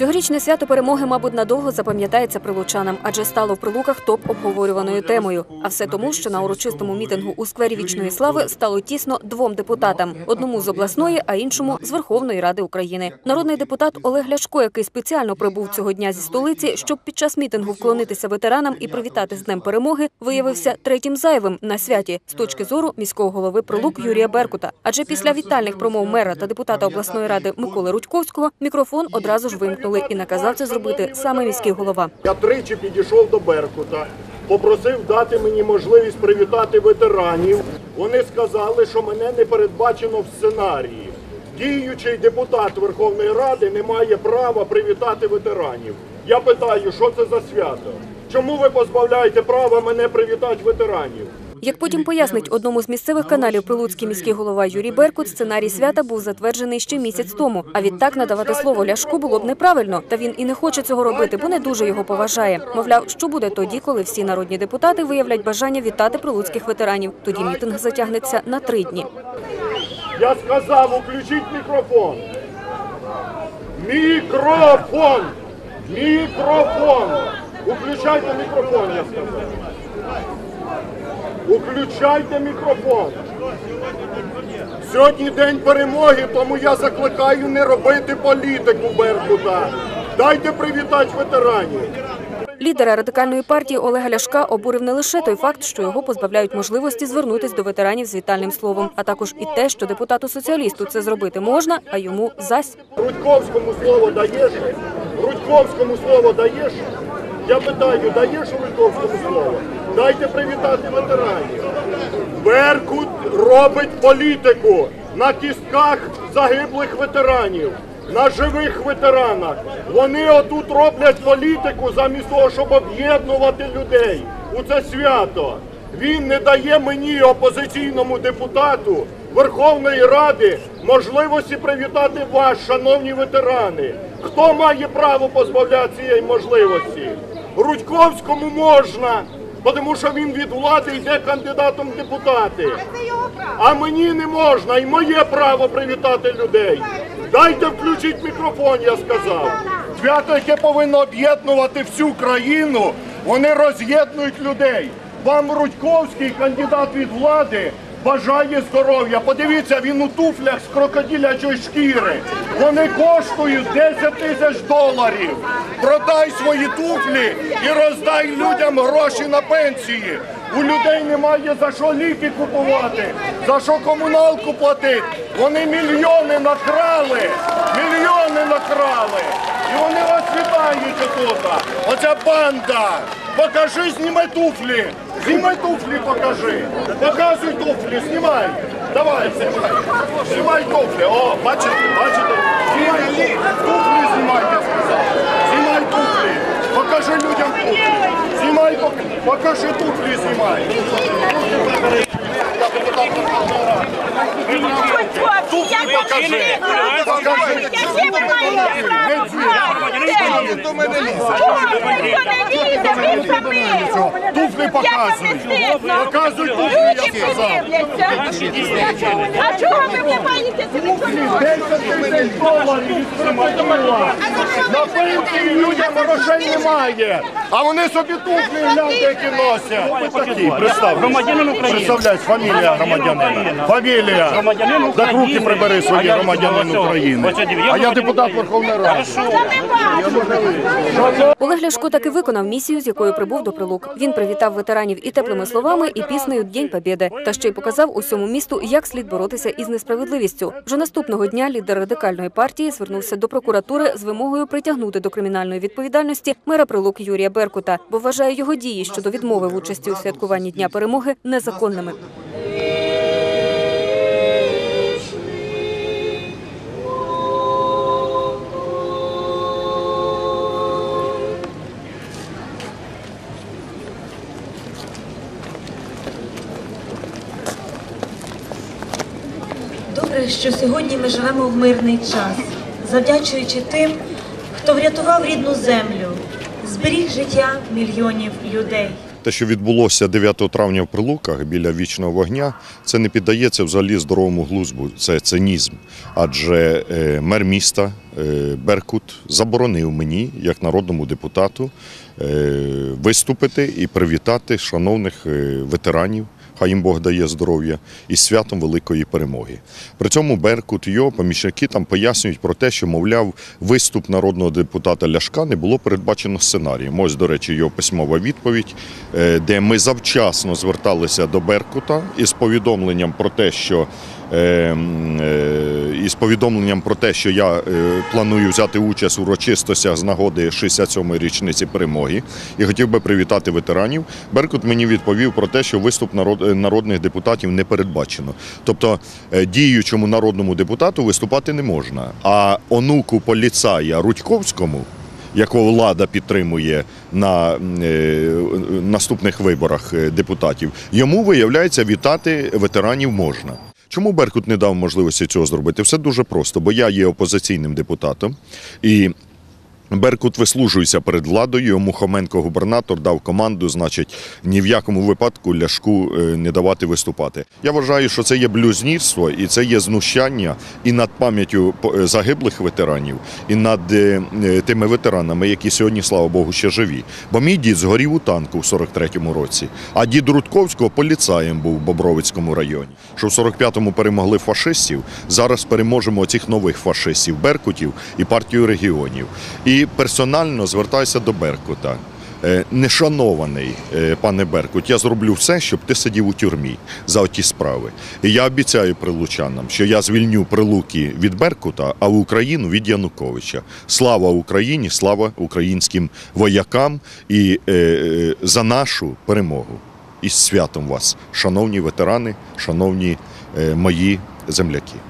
Цьогорічне свято перемоги, мабуть, надовго запам'ятається прилучанам, адже стало в прилуках топ обговорюваною темою. А все тому, що на урочистому мітингу у сквері вічної слави стало тісно двом депутатам: одному з обласної, а іншому з Верховної Ради України. Народний депутат Олег Ляшко, який спеціально прибув цього дня зі столиці, щоб під час мітингу вклонитися ветеранам і привітати з днем перемоги, виявився третім зайвим на святі з точки зору міського голови прилук Юрія Беркута. Адже після вітальних промов мера та депутата обласної ради Миколи Рудьковського мікрофон одразу ж вимкнули і наказав це зробити саме міський голова. Я тричі підійшов до Беркута, попросив дати мені можливість привітати ветеранів. Вони сказали, що мене не передбачено в сценарії. Діючий депутат Верховної Ради не має права привітати ветеранів. Я питаю, що це за свято? Чому ви позбавляєте права мене привітати ветеранів? Як потім пояснить одному з місцевих каналів прилуцький міський голова Юрій Беркут, сценарій свята був затверджений ще місяць тому. А відтак надавати слово Ляшку було б неправильно. Та він і не хоче цього робити, бо не дуже його поважає. Мовляв, що буде тоді, коли всі народні депутати виявлять бажання вітати прилуцьких ветеранів. Тоді мітинг затягнеться на три дні. Я сказав, включіть мікрофон. Мікрофон! Мікрофон! Уключайте мікрофон, я сказав. Уключайте мікрофон. Сьогодні день перемоги, тому я закликаю не робити політику Беркута. Дайте привітати ветеранів. Лідера радикальної партії Олега Ляшка обурив не лише той факт, що його позбавляють можливості звернутись до ветеранів з вітальним словом, а також і те, що депутату соціалісту це зробити можна, а йому зась. Рудьковському слово даєш? Рудьковському слово даєш? Я питаю, даєш Рудьковському слово? Дайте привітати ветеранів. Беркут робить політику на кістках загиблих ветеранів, на живих ветеранах. Вони отут роблять політику замість того, щоб об'єднувати людей у це свято. Він не дає мені, опозиційному депутату Верховної Ради, можливості привітати вас, шановні ветерани. Хто має право позбавляти цієї можливості? Рудьковському можна, тому що він від влади йде кандидатом в депутати. А мені не можна, і моє право привітати людей. Дайте включити мікрофон, я сказав. Свято, яке повинно об'єднувати всю країну, вони роз'єднують людей. Вам Рудьковський, кандидат від влади, бажає здоров'я. Подивіться, він у туфлях з крокодилячої шкіри. Вони коштують 10 тисяч доларів. Продай свої туфлі і роздай людям гроші на пенсії. У людей немає за що ліки купувати, за що комуналку платити. Вони мільйони накрали, мільйони накрали. І вони вас вітають тут. Оця банда. Покажи, знімай туфлі. Знімай туфлі, покажи. Показуй туфлі, знімай. Давай, знімай. Знімай туфлі. О, бачите, бачите? Знімай туфлі. Знімай, я сказав. Знімай туфлі. Покажи людям туфлі. Знімай, пок- покажи туфлі, знімай. Туфлі показують. Я сказав. А чого ви не маєте 10 доларів відпрацювала. На пенсії людям грошей немає. А вони собі туфлі гляньте, які носять. Ви такі, представ. Громадянин України. Представляєш, фамілія громадянина. Фамілія. Громадянин Так руки прибери свої А я громадянин. України. Ось А я депутат Верховної Ради. Олег Ляшко таки виконав місію, з якою прибув до прилук. Він привітав ветеранів і теплими словами, і піснею День Побєди. Та ще й показав усьому місту, як слід боротися із несправедливістю. Вже наступного дня лідер радикальної партії звернувся до прокуратури з вимогою притягнути до кримінальної відповідальності мера прилук Юрія Беркута, бо вважає його дії щодо відмови в участі у святкуванні Дня перемоги незаконними. Добре, що сьогодні ми живемо в мирний час, завдячуючи тим, хто врятував рідну землю, зберіг життя мільйонів людей. Те, що відбулося 9 травня в Прилуках біля вічного вогня, це не піддається взагалі здоровому глузду. Це цинізм. Адже е, мер міста е, Беркут заборонив мені, як народному депутату, е, виступити і привітати шановних ветеранів. Хай їм Бог дає здоров'я і святом великої перемоги. При цьому Беркут його помічники там пояснюють про те, що, мовляв, виступ народного депутата Ляшка не було передбачено сценарієм. Ось, до речі, його письмова відповідь, е, де ми завчасно зверталися до Беркута із повідомленням про те, що із повідомленням про те, що я е, планую взяти участь у урочистостях з нагоди 67-ї річниці перемоги і хотів би привітати ветеранів. Беркут мені відповів про те, що виступ е, народних депутатів не передбачено. Тобто е, діючому народному депутату виступати не можна. А онуку поліцая Рудьковському, якого влада підтримує на е, наступних виборах е, депутатів, йому виявляється вітати ветеранів можна. Чому Беркут не дав можливості цього зробити? Все дуже просто, бо я є опозиційним депутатом і. Беркут вислужується перед владою. Йому губернатор дав команду, значить, ні в якому випадку ляшку е, не давати виступати. Я вважаю, що це є блюзнірство і це є знущання і над пам'яттю е, загиблих ветеранів, і над е, тими ветеранами, які сьогодні, слава Богу, ще живі. Бо мій дід згорів у танку в 43-му році, а дід Рудковського поліцаєм був в Бобровицькому районі. Що в 45-му перемогли фашистів, зараз переможемо цих нових фашистів, беркутів і партію регіонів. І персонально звертаюся до Беркута. Е, Нешанований е, пане Беркут, я зроблю все, щоб ти сидів у тюрмі за оті справи. І я обіцяю прилучанам, що я звільню прилуки від Беркута, а в Україну від Януковича. Слава Україні, слава українським воякам і е, е, за нашу перемогу. І з святом вас, шановні ветерани, шановні е, мої земляки.